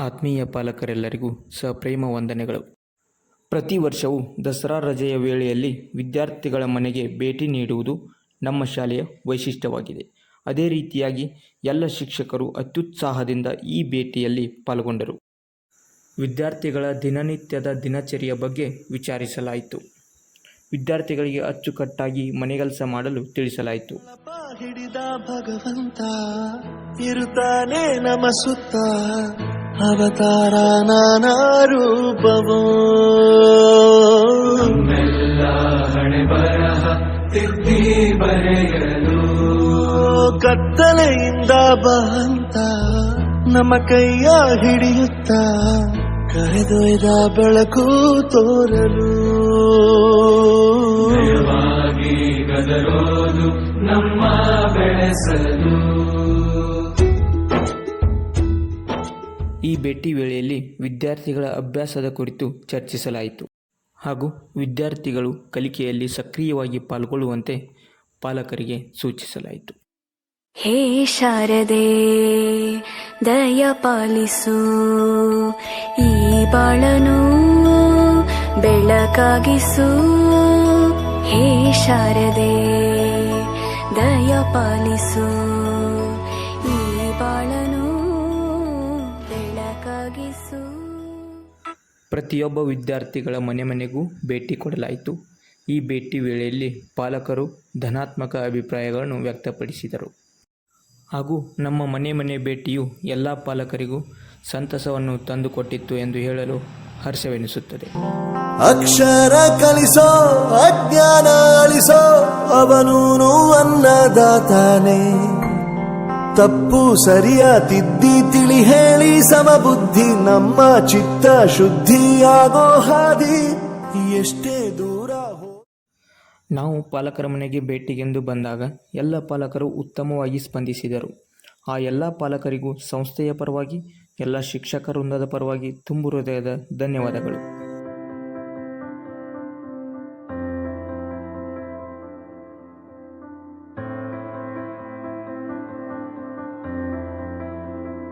ಆತ್ಮೀಯ ಪಾಲಕರೆಲ್ಲರಿಗೂ ಸಪ್ರೇಮ ವಂದನೆಗಳು. ಪ್ರತಿ ವರ್ಷವೂ ದಸರಾ ರಜೆಯ ವೇಳೆಯಲ್ಲಿ ವಿದ್ಯಾರ್ಥಿಗಳ ಮನೆಗೆ ಭೇಟಿ ನೀಡುವುದು ನಮ್ಮ ಶಾಲೆಯ ವೈಶಿಷ್ಟ್ಯವಾಗಿದೆ. ಅದೇ ರೀತಿಯಾಗಿ ಎಲ್ಲ ಶಿಕ್ಷಕರು ಅತ್ಯುತ್ಸಾಹದಿಂದ ಈ ಭೇಟಿಯಲ್ಲಿ ಪಾಲ್ಗೊಂಡರು. ವಿದ್ಯಾರ್ಥಿಗಳ ದಿನನಿತ್ಯದ ದಿನಚರಿಯ ಬಗ್ಗೆ ವಿಚಾರಿಸಲಾಯಿತು. ವಿದ್ಯಾರ್ಥಿಗಳಿಗೆ ಅಚ್ಚುಕಟ್ಟಾಗಿ ಮನೆಗೆಲಸ ಮಾಡಲು ತಿಳಿಸಲಾಯಿತು. ಹಿಡಿದ ಭಗವಂತ ಇರುತ್ತಾನೆ ನಮ ಸುತ್ತ. ಅವತಾರ ನಾನಾ ರೂಪವೋ ಕತ್ತಲೆಯಿಂದ ಬಹಂತ ನಮ್ಮ ಕೈಯ ಹಿಡಿಯುತ್ತ ಕರೆದೊಯ್ದ ಬೆಳಕು ತೋರಲು. ಈ ಭೇಟಿ ವೇಳೆಯಲ್ಲಿ ವಿದ್ಯಾರ್ಥಿಗಳ ಅಭ್ಯಾಸದ ಕುರಿತು ಚರ್ಚಿಸಲಾಯಿತು. ಹಾಗೂ ವಿದ್ಯಾರ್ಥಿಗಳು ಕಲಿಕೆಯಲ್ಲಿ ಸಕ್ರಿಯವಾಗಿ ಪಾಲ್ಗೊಳ್ಳುವಂತೆ ಪಾಲಕರಿಗೆ ಸೂಚಿಸಲಾಯಿತು. ಹೇ ಶಾರದೆ, ದಯ ಪಾಲಿಸು. ಈ ಬಾಳನು ಬೆಳಕಾಗಿಸು. ಹೇ ಶಾರದೆ, ದಯ ಪಾಲಿಸು. ಬೆಳಕಾಗಿಸು ಪ್ರತಿಯೊಬ್ಬ ವಿದ್ಯಾರ್ಥಿಗಳ ಮನೆ ಮನೆಗೂ ಭೇಟಿ ಕೊಡಲಾಯಿತು. ಈ ಭೇಟಿ ವೇಳೆಯಲ್ಲಿ ಪಾಲಕರು ಧನಾತ್ಮಕ ಅಭಿಪ್ರಾಯಗಳನ್ನು ವ್ಯಕ್ತಪಡಿಸಿದರು. ಹಾಗೂ ನಮ್ಮ ಮನೆ ಮನೆ ಭೇಟಿಯು ಎಲ್ಲ ಪಾಲಕರಿಗೂ ಸಂತಸವನ್ನು ತಂದುಕೊಟ್ಟಿತ್ತು ಎಂದು ಹೇಳಲು ಹರ್ಷವೆನಿಸುತ್ತದೆ. ಅಕ್ಷರ ಕಲಿಸೋ ಅಜ್ಞಾನ ಅಳಿಸೋ ಅವನು ಅನ್ನದಾತಾನೆ ತಪ್ಪು ಸರಿಯ ತಿದ್ದಿ ತಿಳಿ ಹೇಳಿ ಸಮಬುದ್ಧಿ, ನಮ್ಮ ಚಿತ್ತ ಶುದ್ಧಿಯಾಗೋ ಹಾದಿ ಎಷ್ಟೇ ದೂರ ಹೋ ನಾವು ಪಾಲಕರ ಮನೆಗೆ ಭೇಟಿಗೆಂದು ಬಂದಾಗ ಎಲ್ಲ ಪಾಲಕರು ಉತ್ತಮವಾಗಿ ಸ್ಪಂದಿಸಿದರು. ಆ ಎಲ್ಲ ಪಾಲಕರಿಗೂ ಸಂಸ್ಥೆಯ ಪರವಾಗಿ, ಎಲ್ಲ ಶಿಕ್ಷಕ ವೃಂದದ ಪರವಾಗಿ ತುಂಬು ಹೃದಯದ ಧನ್ಯವಾದಗಳು.